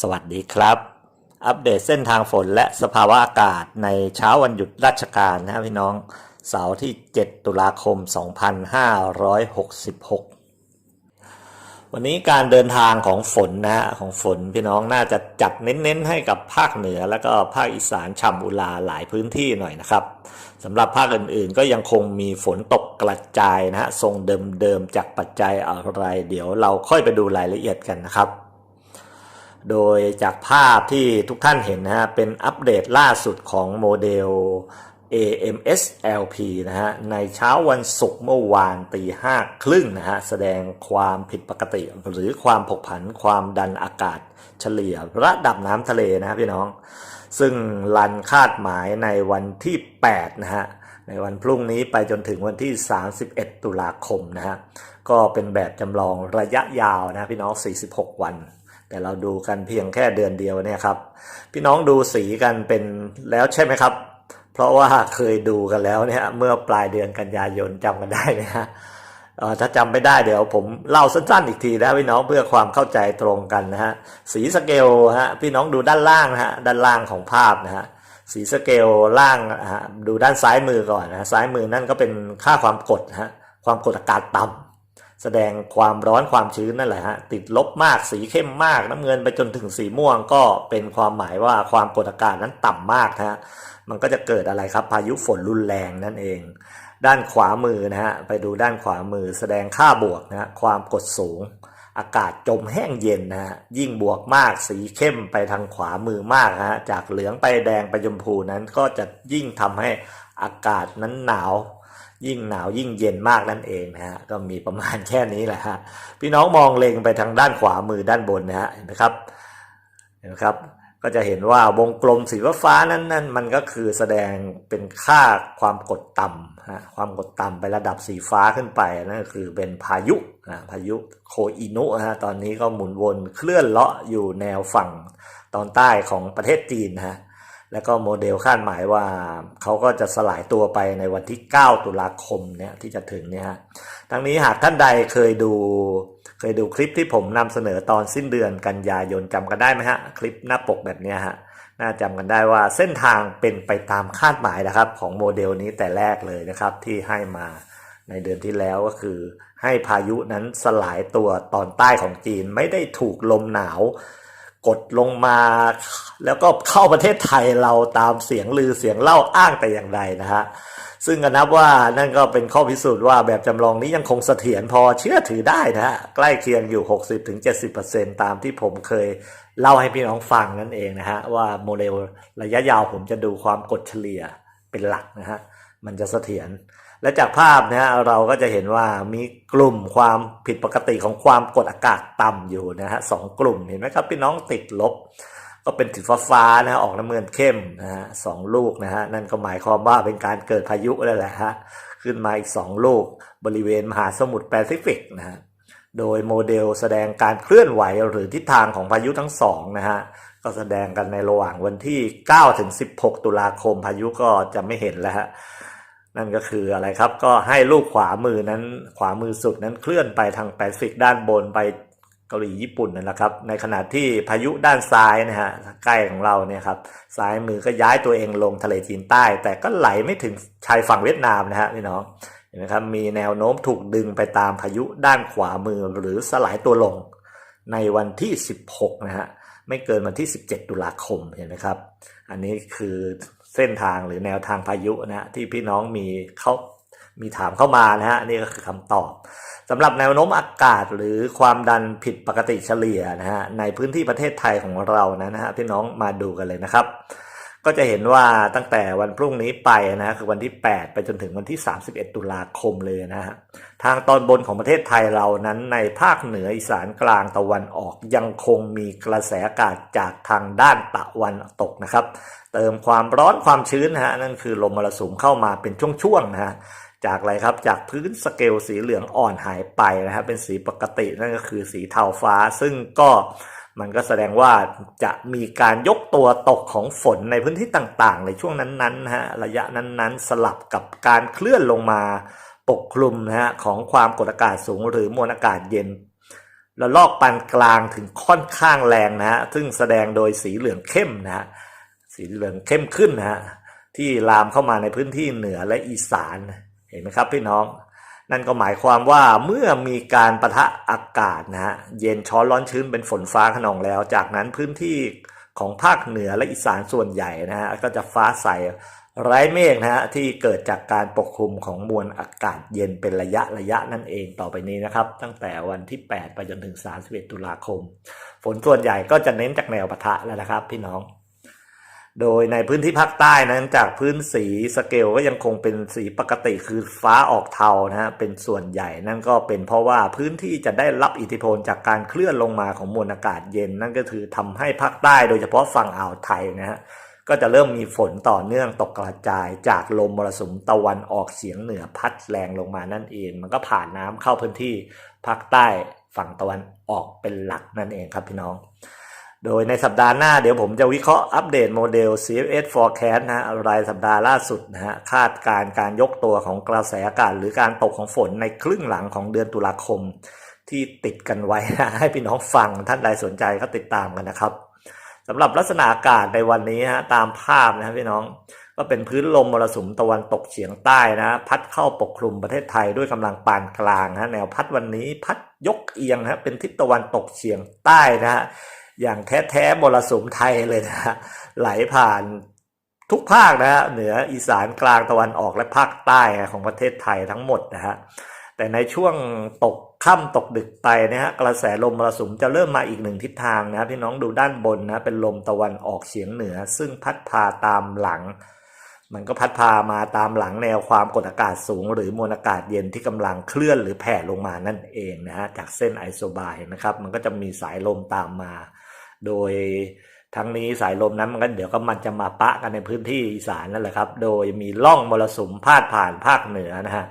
สวัสดีครับ อัปเดตเส้นทางฝนและสภาวะอากาศในเช้าวันหยุดราชการนะพี่น้องเสาร์ที่ 7 ตุลาคม 2566 วันนี้การเดินทางของฝนนะฮะของฝนพี่น้องน่าจะจัดเน้นๆให้กับภาคเหนือ แล้วก็ภาคอีสานฉ่ำอุลาหลายพื้นที่หน่อยนะครับสำหรับภาคอื่นๆ ก็ยังคงมีฝนตกกระจายนะฮะทรงเดิมๆจากปัจจัยอะไร เดี๋ยวเราค่อยไปดูรายละเอียดกันนะครับ โดยจากภาพที่ทุกท่านเห็นนะฮะเป็นอัปเดตล่าสุดของโมเดล AMS LP นะฮะในเช้าวันศุกร์เมื่อวานตีห้าครึ่งนะฮะแสดงความผิดปกติ หรือความผกผันความดันอากาศเฉลี่ยระดับน้ำทะเลนะครับพี่น้อง ซึ่งรันคาดหมายในวันที่ 8 นะฮะในวันพรุ่งนี้ไปจนถึงวันที่ 31 ตุลาคมนะฮะก็เป็นแบบจำลองระยะยาวนะพี่น้อง 46 วัน แต่เราดูกันเพียงแค่เดือนเดียวเนี่ยครับ พี่น้องดูสีกันเป็นแล้วใช่ไหมครับ เพราะว่าเคยดูกันแล้วเนี่ยเมื่อปลายเดือนกันยายนจำกันได้ไหมฮะถ้าจำไม่ได้เดี๋ยวผมเล่าสั้นๆอีกทีนะพี่น้องเพื่อความเข้าใจตรงกันนะฮะสีสเกลฮะพี่น้องดูด้านล่างนะฮะด้านล่างของภาพนะฮะสีสเกลล่างนะฮะดูด้านซ้ายมือก่อนนะซ้ายมือนั่นก็เป็นค่าความกดนะฮะความกดอากาศต่ำ แสดงความร้อนความชื้นนั่นแหละฮะติดลบมากสีเข้มมาก น้ำเงินไปจนถึงสีม่วงก็เป็นความหมายว่าความกดอากาศนั้นต่ำมากนะฮะมันก็จะเกิดอะไรครับพายุฝนรุนแรงนั่นเอง ด้านขวามือนะฮะไปดูด้านขวามือ แสดงค่าบวกนะฮะความกดสูง อากาศจมแห้งเย็นนะฮะยิ่งบวกมากสีเข้มไปทางขวามือมากฮะจากเหลืองไปแดงไปชมพูนั้นก็จะยิ่งทำให้อากาศนั้นหนาว ยิ่งหนาวยิ่งเย็นมากนั่นเองนะฮะก็มีประมาณแค่นี้แหละฮะพี่น้องมองเล็งไปทางด้านขวามือด้านบนนะฮะเห็นไหมครับเห็นไหมครับก็จะเห็นว่าวงกลมสีฟ้านั่นนั่นมันก็คือแสดงเป็นค่าความกดต่ำฮะความกดต่ำไประดับสีฟ้าขึ้นไปนั่นก็คือเป็นพายุนะพายุโคอินุฮะตอนนี้ก็หมุนวนเคลื่อนเลาะอยู่แนวฝั่งตอนใต้ของประเทศจีนนะฮะ แล้วก็โมเดลคาดหมายว่าเขาก็จะสลายตัวไปในวันที่ 9 ตุลาคมเนี่ยที่จะถึงเนี่ยฮะทั้งนี้หากท่านใดเคยดูเคยดูคลิปที่ผมนำเสนอตอนสิ้นเดือนกันยายนจำกันได้ไหมฮะ คลิปหน้าปกแบบเนี้ยฮะน่าจำกันได้ว่าเส้นทางเป็นไปตามคาดหมายนะครับ ของโมเดลนี้แต่แรกเลยนะครับที่ให้มาในเดือนที่แล้วก็คือ ให้พายุนั้นสลายตัวตอนใต้ของจีนไม่ได้ถูกลมหนาว กดลงมา แล้วก็เข้าประเทศไทยเราตามเสียงลือเสียงเล่าอ้างแต่อย่างใดนะฮะซึ่งก็นับว่านั่นก็เป็นข้อพิสูจน์ว่าแบบจำลองนี้ยังคงเสถียรพอเชื่อถือได้นะฮะใกล้เคียงอยู่ 60-70%ตามที่ผมเคยเล่าให้พี่น้องฟังนั่นเองนะฮะว่าโมเดลระยะยาวผมจะดูความกดเฉลี่ยเป็นหลักนะฮะมันจะเสถียร และจากภาพนะฮะเราก็จะเห็นว่ามีกลุ่มความผิดปกติของความกดอากาศต่ำอยู่นะฮะสองกลุ่มเห็นไหมครับพี่น้องติดลบ ก็เป็นสีฟ้าๆนะฮะออกน้ำเงินเข้มนะฮะสองลูกนะฮะนั่นก็หมายความว่าเป็นการเกิดพายุนั่นแหละฮะขึ้นมาอีกสองลูก บริเวณมหาสมุทรแปซิฟิกนะฮะโดยโมเดลแสดงการเคลื่อนไหวหรือทิศทางของพายุทั้งสองนะฮะก็แสดงกันในระหว่างวันที่9ถึง16 ตุลาคมพายุก็จะไม่เห็นแล้วฮะ นั่นก็คืออะไรครับก็ให้ลูกขวามือนั้นขวามือสุดนั้นเคลื่อนไปทางแปซิฟิกด้านบนไปเกาหลีญี่ปุ่นนั่นแหละครับ ในขณะที่พายุด้านซ้ายนะฮะใกล้ของเราเนี่ยครับซ้ายมือก็ย้ายตัวเองลงทะเลจีนใต้ แต่ก็ไหลไม่ถึงชายฝั่งเวียดนามนะฮะพี่น้องเห็นไหมครับมีแนวโน้มถูกดึงไปตามพายุด้านขวามือหรือสลายตัวลง ในวันที่ 16 นะฮะไม่เกินวันที่ 17 ตุลาคมเห็นไหมครับ อันนี้คือ เส้นทางหรือแนวทางพายุนะฮะที่พี่น้องมีเขามีถามเข้ามานะฮะนี่ก็คือคำตอบสำหรับแนวโน้มอากาศหรือความดันผิดปกติเฉลี่ยนะฮะในพื้นที่ประเทศไทยของเรานะฮะพี่น้องมาดูกันเลยนะครับ ก็จะเห็นว่าตั้งแต่วันพรุ่งนี้ไปนะฮะคือวันที่ 8 ไปจนถึงวันที่ 31 ตุลาคมเลยนะฮะทางตอนบนของประเทศไทยเรานั้นในภาคเหนืออีสานกลางตะวันออกยังคงมีกระแสอากาศจากทางด้านตะวันตกนะครับ เติมความร้อนความชื้นฮะนั่นคือลมมรสุมเข้ามาเป็นช่วงๆนะฮะจากอะไรครับจากพื้นสเกลสีเหลืองอ่อนหายไปนะฮะเป็นสีปกตินั่นก็คือสีเทาฟ้าซึ่งก็ มันก็แสดงว่าจะมีการยกตัวตกของฝนในพื้นที่ต่างๆ ในช่วงนั้นๆนะฮะระยะนั้นๆ สลับกับการเคลื่อนลงมาปกคลุมนะฮะของความกดอากาศสูงหรือมวลอากาศเย็นระลอกปานกลางถึงค่อนข้างแรงนะฮะซึ่งแสดงโดยสีเหลืองเข้มนะฮะสีเหลืองเข้มขึ้นนะฮะที่ลามเข้ามาในพื้นที่เหนือและอีสานเห็นไหมครับพี่น้อง นั่นก็หมายความว่าเมื่อมีการประทะอากาศนะฮะเย็นช้อนร้อนชื้นเป็นฝนฟ้าขนองแล้ว จากนั้นพื้นที่ของภาคเหนือและอีสานส่วนใหญ่นะฮะก็จะฟ้าใสไร้เมฆนะฮะที่เกิดจากการปกคลุมของมวลอากาศเย็นเป็นระยะระยะนั่นเองต่อไปนี้นะครับ ตั้งแต่วันที่ 8 ไปจนถึง 31 ตุลาคม ฝนส่วนใหญ่ก็จะเน้นจากแนวปะทะแล้วนะครับพี่น้อง โดยในพื้นที่ภาคใต้นะเนื่องจากพื้นสีสเกลก็ยังคงเป็นสีปกติคือฟ้าออกเทานะฮะเป็นส่วนใหญ่นั่นก็เป็นเพราะว่าพื้นที่จะได้รับอิทธิพลจากการเคลื่อนลงมาของมวลอากาศเย็น นั่นก็คือทำให้ภาคใต้โดยเฉพาะฝั่งอ่าวไทยนะฮะก็จะเริ่มมีฝนต่อเนื่องตกกระจายจากลมมรสุมตะวันออกเฉียงเหนือพัดแรงลงมานั่นเอง มันก็ผ่านน้ำเข้าพื้นที่ภาคใต้ฝั่งตะวันออกเป็นหลักนั่นเองครับพี่น้อง โดยในสัปดาห์หน้าเดี๋ยวผมจะวิเคราะห์อัปเดตโมเดล CFS Forecast นะฮะรายสัปดาห์ล่าสุดนะฮะคาดการการยกตัวของกระแสอากาศหรือการตกของฝนในครึ่งหลังของเดือนตุลาคม ที่ติดกันไว้นะให้พี่น้องฟังท่านใดสนใจก็ติดตามกันนะครับสำหรับลักษณะอากาศในวันนี้ฮะตามภาพนะพี่น้องก็เป็นพื้นลมมรสุมตะวันตกเฉียงใต้นะพัดเข้าปกคลุมประเทศไทยด้วยกำลังปานกลางนะแนวพัดวันนี้พัดยกเอียงนะเป็นทิศตะวันตกเฉียงใต้นะฮะ อย่างแท้ๆมรสุมไทยเลยนะฮะไหลผ่านทุกภาคนะฮะเหนืออีสานกลางตะวันออกและภาคใต้ของประเทศไทยทั้งหมดนะฮะแต่ในช่วงตกค่ำตกดึกไปนะฮะกระแสลมมรสุมจะเริ่มมาอีกหนึ่งทิศทางนะพี่น้องดูด้านบนนะเป็นลมตะวันออกเฉียงเหนือ ซึ่งพัดพาตามหลัง มันก็พัดพามาตามหลังแนวความกดอากาศสูง หรือมวลอากาศเย็นที่กำลังเคลื่อนหรือแผ่ลงมานั่นเองนะฮะจากเส้นไอโซบาเห็นไหมครับ มันก็จะมีสายลมตามมา โดยทั้งนี้สายลมนั้นมันก็เดี๋ยวก็มันจะมาปะกันในพื้นที่อีสานนั่นแหละครับ โดยมีร่องมรสุมพาดผ่านภาคเหนือนะฮะ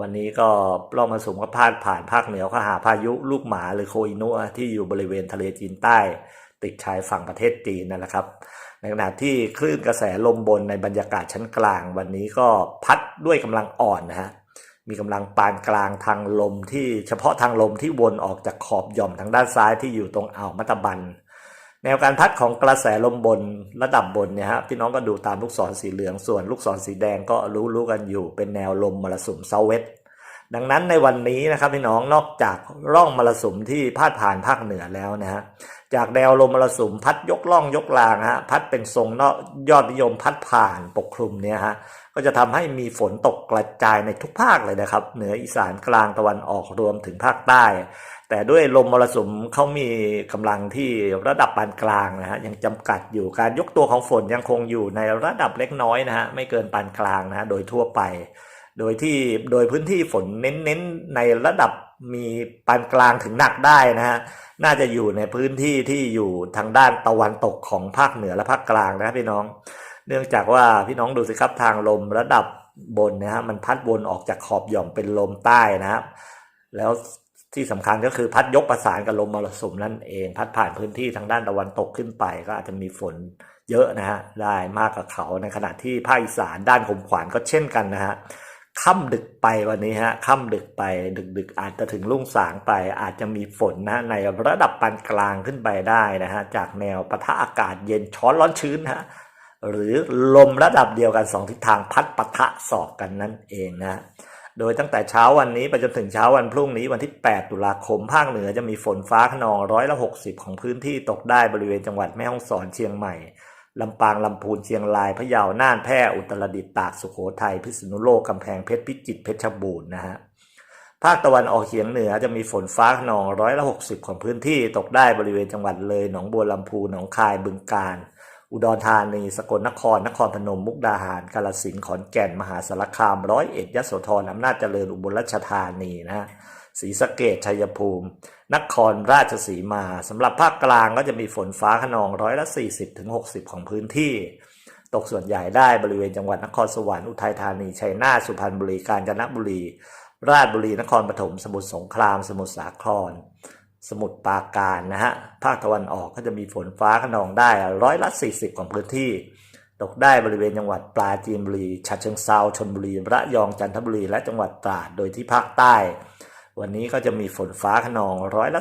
วันนี้ก็ร่องมรสุมก็พาดผ่านภาคเหนือก็หาพายุลูกหมาหรือโคอินุที่อยู่บริเวณทะเลจีนใต้ ติดชายฝั่งประเทศจีนนั่นแหละครับในขณะที่คลื่นกระแสลมบนในบรรยากาศชั้นกลาง วันนี้ก็พัดด้วยกำลังอ่อนนะฮะมีกำลังปานกลางทางลมที่เฉพาะทางลมที่วนออกจากขอบหย่อมทางด้านซ้ายที่อยู่ตรงอ่าวมัตบัน แนวการพัดของกระแสลมบนระดับบนเนี่ยฮะพี่น้องก็ดูตามลูกศรสีเหลืองส่วนลูกศรสีแดงก็รู้รู้กันอยู่เป็นแนวลมมรสุมเซาเวสดังนั้นในวันนี้นะครับพี่น้องนอกจากร่องมรสุมที่พาดผ่านภาคเหนือแล้วนะฮะจากแนวลมมรสุมพัดยกล่องยกลางฮะพัดเป็นทรงนอกยอดนิยมพัดผ่านปกคลุมเนี่ยฮะ ก็จะทำให้มีฝนตกกระจายในทุกภาคเลยนะครับ เหนืออีสานกลางตะวันออกรวมถึงภาคใต้ แต่ด้วยลมมรสุมเขามีกำลังที่ระดับปานกลางนะฮะยังจำกัดอยู่การยกตัวของฝนยังคงอยู่ในระดับเล็กน้อยนะฮะไม่เกินปานกลางนะฮะโดยทั่วไป โดยที่โดยพื้นที่ฝนเน้นๆในระดับมีปานกลางถึงหนักได้นะฮะ น่าจะอยู่ในพื้นที่ที่อยู่ทางด้านตะวันตกของภาคเหนือและภาคกลางนะพี่น้อง เนื่องจากว่าพี่น้องดูสิครับทางลมระดับบนนะฮะมันพัดวนออกจากขอบหย่อมเป็นลมใต้นะครับแล้วที่สำคัญก็คือพัดยกประสานกับลมมรสุมนั่นเอง พัดผ่านพื้นที่ทางด้านตะวันตกขึ้นไป ก็อาจจะมีฝนเยอะนะฮะได้มากกว่าเขาในขณะที่ภาคอีสานด้านขมขวานก็เช่นกันนะฮะค่ำดึกไปวันนี้ฮะค่ำดึกไปดึกดึกอาจจะถึงรุ่งสางไป อาจจะมีฝนนะในระดับปานกลางขึ้นไปได้นะฮะจากแนวปะทะอากาศเย็นช้อนร้อนชื้นฮะ หรือลมระดับเดียวกันสองทิศทางพัดปะทะสอบกันนั่นเองนะโดยตั้งแต่เช้าวันนี้ไปจนถึงเช้าวันพรุ่งนี้วันที่ 8 ตุลาคมภาคเหนือจะมีฝนฟ้าขนองร้อยละ60 ของพื้นที่ตกได้บริเวณจังหวัดแม่ฮ่องสอนเชียงใหม่ลำปางลำพูนเชียงรายพะเยาน่านแพร่อุตรดิตถ์ตากสุโขทัยพิษณุโลกกำแพงเพชรพิจิตรเพชรบูรณ์นะฮะภาคตะวันออกเฉียงเหนือจะมีฝนฟ้าขนองร้อยละ60 ของพื้นที่ตกได้บริเวณจังหวัดเลยหนองบัวลำพูหนองคายบึงกาฬ อุดรธานี สกลนคร นครพนม มุกดาหาร กาฬสินธุ์ ขอนแก่น มหาสารคาม ร้อยเอ็ด ยโสธร อำนาจเจริญ อุบลราชธานีนะฮะ ศรีสะเกดชัยภูมิ นครราชสีมา สำหรับภาคกลางก็จะมีฝนฟ้าขนองร้อยละ40ถึง60ของพื้นที่ ตกส่วนใหญ่ได้บริเวณจังหวัดนครสวรรค์ อุทัยธานี ชัยนาท สุพรรณบุรี กาญจนบุรี ราชบุรี นครปฐม สมุทรสงคราม สมุทรสาคร สมุทรปราการนะฮะ ภาคตะวันออกก็จะมีฝนฟ้าขนองได้ร้อยละ 40 ของพื้นที่ ตกได้บริเวณจังหวัดปราจีนบุรีฉะเชิงเซาชลบุรีระยองจันทบุรี และจังหวัดตราด โดยที่ภาคใต้ วันนี้ก็จะมีฝนฟ้าขนองร้อยละ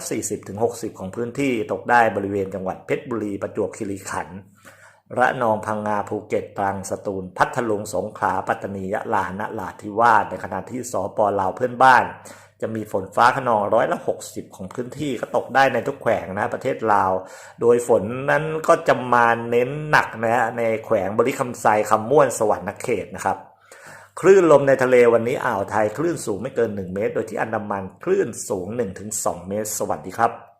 40-60 ของพื้นที่ ตกได้บริเวณจังหวัดเพชรบุรีประจวบคีรีขันธ์ระนองพังงาภูเก็ตตรังสตูล พัทลุงสงขลาปัตตานียะลานราธิวาสในขณะที่สปลาวเพื่อนบ้าน จะมีฝนฟ้าขนองร้อยละ 60 ของพื้นที่ก็ตกได้ในทุกแขวงนะประเทศลาว โดยฝนนั้นก็จะมาเน้นหนักนะฮะในแขวงบริคำไซคำม่วนสวรรค์นเขตนะครับคลื่นลมในทะเลวันนี้อ่าวไทยคลื่นสูงไม่เกิน 1 เมตร โดยที่อันดามันคลื่นสูง 1-2 เมตร สวัสดีครับ